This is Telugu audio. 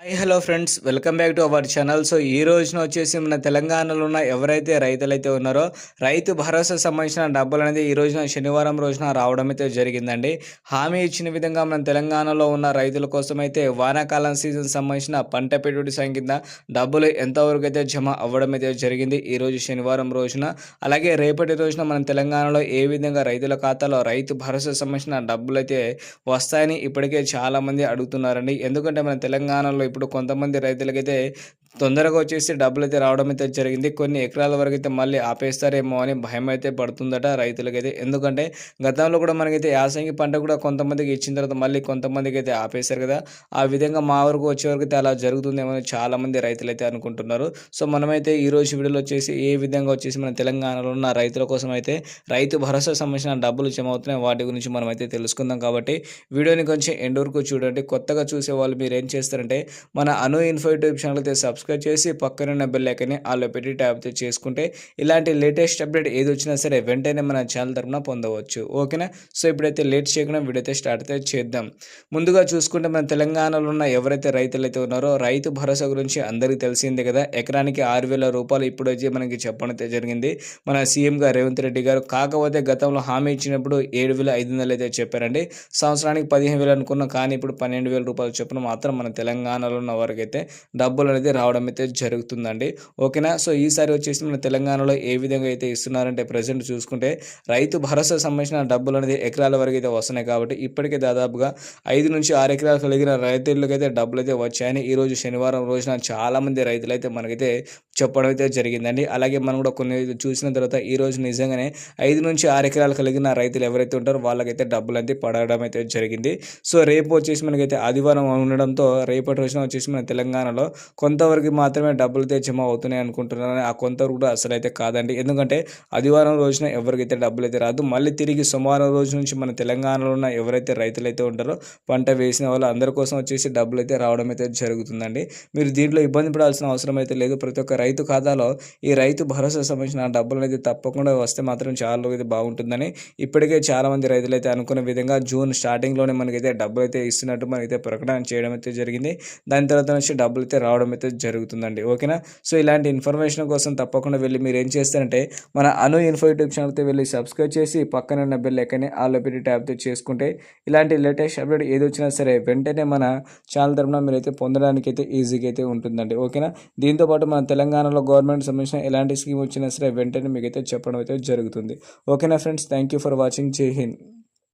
Hi hello friends welcome back to our channel so ఈ రోజున వచ్చేసి మన తెలంగాణలో ఉన్న ఎవరైతే రైతులైతే ఉన్నారో రైతు భరోసా సంబంధించిన డబ్బులు అనేది ఈ రోజున శనివారం రోజున రావడం అయితే జరిగిందండి. హామీ ఇచ్చిన విధంగా మన తెలంగాణలో ఉన్న రైతుల కోసం అయితే వానాకాలం సీజన్ సంబంధించిన పంట పెట్టుబడి సాయం కింద డబ్బులు ఎంతవరకు అయితే జమ అవ్వడం అయితే జరిగింది ఈ రోజు శనివారం రోజున. అలాగే రేపటి రోజున మన తెలంగాణలో ఏ విధంగా రైతుల ఖాతాలో రైతు భరోసా సంబంధించిన డబ్బులు అయితే వస్తాయని ఇప్పటికే చాలామంది అడుగుతున్నారండి. ఎందుకంటే మన తెలంగాణలో ఇప్పుడు కొంతమంది రైతులకైతే తొందరగా వచ్చేసి డబ్బులు అయితే రావడం అయితే జరిగింది. కొన్ని ఎకరాల వరకు అయితే మళ్ళీ ఆపేస్తారేమో అని భయం అయితే పడుతుందట రైతులకైతే. ఎందుకంటే గతంలో కూడా మనకైతే యాసంగి పంట కూడా కొంతమందికి ఇచ్చిన తర్వాత మళ్ళీ కొంతమందికి అయితే ఆపేశారు కదా. ఆ విధంగా మా వరకు వచ్చే వరకు అయితే అలా జరుగుతుందేమో అని చాలామంది రైతులు అయితే అనుకుంటున్నారు. సో మనమైతే ఈ రోజు వీడియోలో వచ్చేసి ఏ విధంగా వచ్చేసి మన తెలంగాణలో ఉన్న రైతుల కోసం అయితే రైతు భరోసా సంబంధించిన డబ్బులు జమ అవుతున్నాయి వాటి గురించి మనం అయితే తెలుసుకుందాం కాబట్టి వీడియోని కొంచెం ఎండ్ వరకు చూడండి. కొత్తగా చూసే వాళ్ళు మీరు ఏం చేస్తారంటే మన అను ఇన్ఫో యూట్యూబ్ ఛానల్ అయితే సబ్స్క్రైబ్ చేసి పక్కనున్న బెల్ ఐకన్ని ఆలో పెట్టి ట్యాప్ చేసుకుంటే ఇలాంటి లేటెస్ట్ అప్డేట్ ఏది వచ్చినా సరే వెంటనే మన ఛానల్ తరపున పొందవచ్చు. ఓకేనా సో ఇప్పుడైతే లేట్ చేయకుండా వీడియో అయితే స్టార్ట్ అయితే చేద్దాం. ముందుగా చూసుకుంటే మన తెలంగాణలో ఉన్న ఎవరైతే రైతులు ఉన్నారో రైతు భరోసా గురించి అందరికీ తెలిసిందే కదా? ఎకరానికి ఆరు వేల రూపాయలు ఇప్పుడు వచ్చి మనకి చెప్పడం అయితే జరిగింది. మన సీఎం గారు రేవంత్ రెడ్డి గారు కాకపోతే గతంలో హామీ ఇచ్చినప్పుడు ఏడు వేల ఐదు వందలు అయితే చెప్పారండి. సంవత్సరానికి పదిహేను వేలు అనుకున్నాం కానీ ఇప్పుడు పన్నెండు వేల రూపాయలు చొప్పున మాత్రం మన తెలంగాణలో ఉన్న వారికి అయితే డబ్బులు అనేది రావడం అయితే జరుగుతుందండి. ఓకేనా? సో ఈసారి వచ్చేసి మన తెలంగాణలో ఏ విధంగా అయితే ఇస్తున్నారంటే ప్రజెంట్ చూసుకుంటే రైతు భరోసా సంబంధించిన డబ్బులు అనేది ఎకరాల వరకు అయితే వస్తున్నాయి కాబట్టి ఇప్పటికే దాదాపుగా ఐదు నుంచి ఆరు ఎకరాలు కలిగిన రైతులకు అయితే డబ్బులు అయితే వచ్చాయని ఈ రోజు శనివారం రోజున చాలామంది రైతులు అయితే మనకైతే చెప్పడం అయితే జరిగిందండి. అలాగే మనం కూడా కొన్ని చూసిన తర్వాత ఈ రోజు నిజంగానే ఐదు నుంచి ఆరు ఎకరాలు కలిగిన రైతులు ఎవరైతే ఉంటారో వాళ్ళకైతే డబ్బులు అయితే పడడం అయితే జరిగింది. సో రేపు వచ్చేసి మనకైతే ఆదివారం ఉండడంతో రేపటి రోజున వచ్చేసి మన తెలంగాణలో కొంతవరకు మాత్రమే డబ్బులు అయితే జమ అవుతున్నాయి అనుకుంటున్నాను ఆ కొంతవరకు కూడా అసలు అయితే కాదండి. ఎందుకంటే ఆదివారం రోజున ఎవరికైతే డబ్బులు అయితే రాదు మళ్ళీ తిరిగి సోమవారం రోజు నుంచి మన తెలంగాణలో ఉన్న ఎవరైతే రైతులు అయితే ఉంటారో పంట వేసిన వాళ్ళు అందరి కోసం వచ్చేసి డబ్బులు అయితే రావడం అయితే జరుగుతుందండి. మీరు దీంట్లో ఇబ్బంది పడాల్సిన అవసరం అయితే లేదు. ప్రతి ఒక్క రైతు ఖాతాలో ఈ రైతు భరోసా సంబంధించిన డబ్బులు అనేది తప్పకుండా వస్తే మాత్రం చాలా అయితే బాగుంటుందని ఇప్పటికే చాలా మంది రైతులు అయితే అనుకున్న విధంగా జూన్ స్టార్టింగ్లోనే మనకైతే డబ్బులు అయితే ఇస్తున్నట్టు మనకైతే ప్రకటన చేయడం అయితే జరిగింది. దాని తర్వాత నుంచి డబ్బులు అయితే రావడం అయితే జరుగుతుందండి. ఓకేనా? సో ఇలాంటి ఇన్ఫర్మేషన్ కోసం తప్పకుండా వెళ్ళి మీరు ఏం చేస్తారంటే మన అను ఇన్ఫో యూట్యూబ్ ఛానల్తో వెళ్ళి సబ్స్క్రైబ్ చేసి పక్కన ఉన్న బెల్ ఎక్కని ఆల్లో పెట్టి ట్యాప్తో చేసుకుంటే ఇలాంటి లేటెస్ట్ అప్డేట్ ఏది వచ్చినా సరే వెంటనే మన ఛానల్ తరపున మీరైతే పొందడానికి అయితే ఈజీగా అయితే ఉంటుందండి. ఓకేనా? దీంతోపాటు మన తెలంగాణలో గవర్నమెంట్ సంబంధించిన ఎలాంటి స్కీమ్ వచ్చినా సరే వెంటనే మీకైతే చెప్పడం అయితే జరుగుతుంది. ఓకేనా friends? Thank you for watching. జై హింద్.